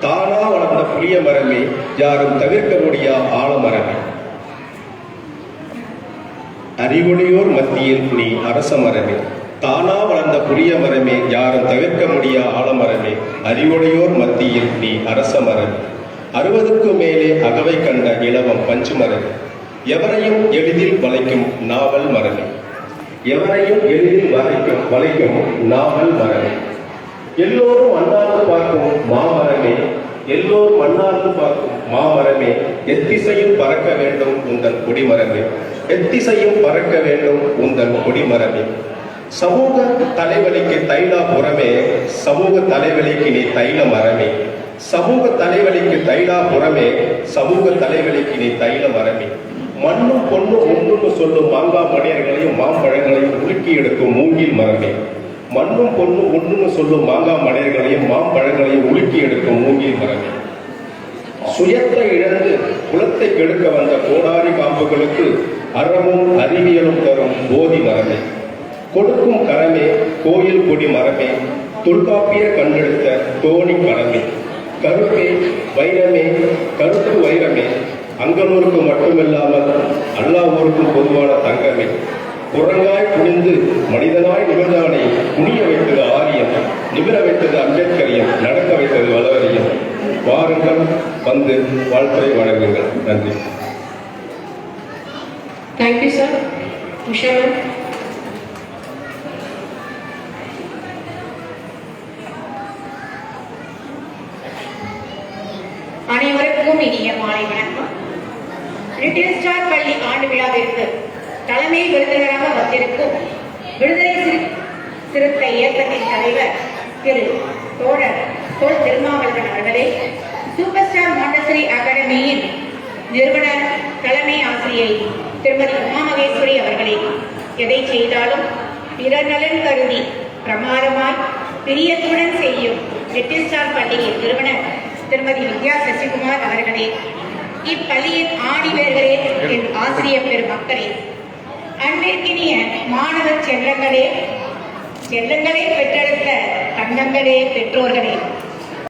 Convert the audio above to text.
தானா வளர்ந்த புளிய மரமே யாரும் தவிர்க்க முடியா ஆழமரமே அறிவொளியோர் மத்தியில் நீ அரச மரமே. தானா வளர்ந்த புளிய மரமே யாரும் தவிர்க்க முடியா ஆழமரமே அறிவொளியோர் மத்தியில் நீ அரச மரமே. அறுபதுக்கும் மேலே அகவை கண்ட இளவம் பஞ்சு மரமே. எவரையும் எளிதில் வளைக்கும் நாவல் மரமே. எவரையும் எளிதில் வளைக்கும் வளைக்கும் நாவல் மரமே. எல்லோரும் அண்ணாந்து பார்க்கும் மாமரமே எல்லோரும் அண்ணாந்து பார்க்கும் மாமரமே எத்திசையும் பறக்க வேண்டும் உங்கள் கொடிமரமே எத்திசையும் பறக்க வேண்டும் உங்கள் கொடிமரமே. சமூக தலைவலிக்கு தைலா புறமே சமூக தலைவலிக்கு நீ தைல மரமே. சமூக தலைவலிக்கு தைலா புறமே சமூக தலைவலிக்கு நீ தைல மரமே. மண்ணும் பொண்ணும் ஒன்றுன்னு சொல்லும் மாங்கா மனிதர்களையும் மாம்பழங்களையும் உருக்கி எடுக்கும் மூங்கில் மரமே. மண்ணும் பொண்ணும் ஒன்றுன்னு சொல்லும் மாங்காய் மலையர்களையும் மாம்பழங்களையும் உலுக்கி எடுக்கும் மூங்கில் மரங்கள் சுயத்தை இழந்து குலத்தை கெடுக்க வந்த கோடாரி பாம்புகளுக்கு அறமும் அறிவியலும் தரும் போதி மரமே. கொடுக்கும் கரமே கோயில் கொடி மரமே. தொல்காப்பிய கண்டெடுத்த தோணி மரமே கருப்பே வைரமே கருப்பு வைரமே. அங்கனூருக்கு மட்டுமில்லாமல் அல்லாவோருக்கும் பொதுவான தங்கமே. குரங்காய் குனிந்து மனிதனாய் நிகழ்ந்த வந்து வாழ்த்துறை வழங்குங்கள். நன்றி. Thank you sir sir. அனைவருக்கும் இனிய மாலை வணக்கம். லிட்டில் ஸ்டார் பள்ளி ஆண்டு விழாவிற்கு தலைமை விருந்தினராக வந்திருக்கும் விடுதலை சிறுத்தை இயக்கத்தின் தலைவர் திரு தோழர் தோல் திருமாவளவன் அவர்களே சூப்பர் ஸ்டார் மாண்டசரி அகாடமியின் நிறுவனர் தலைமை ஆசிரியை திருமதி உமா மகேஸ்வரி அவர்களே எதை செய்தாலும் பிறர் நலன் கருதி பிரமாதமாய் பிரியத்துடன் செய்யும் எட்டு ஸ்டார் பள்ளியின் நிறுவனர் திருமதி வித்யா சசிகுமார் அவர்களே இப்பள்ளியின் ஆணிவேர்களே என் ஆசிரியர் பெருமக்களே அன்பிற்கினிய மாணவர் செல்லங்களே செல்லங்களே பெற்றெடுத்த தங்கங்களே பெற்றோர்களே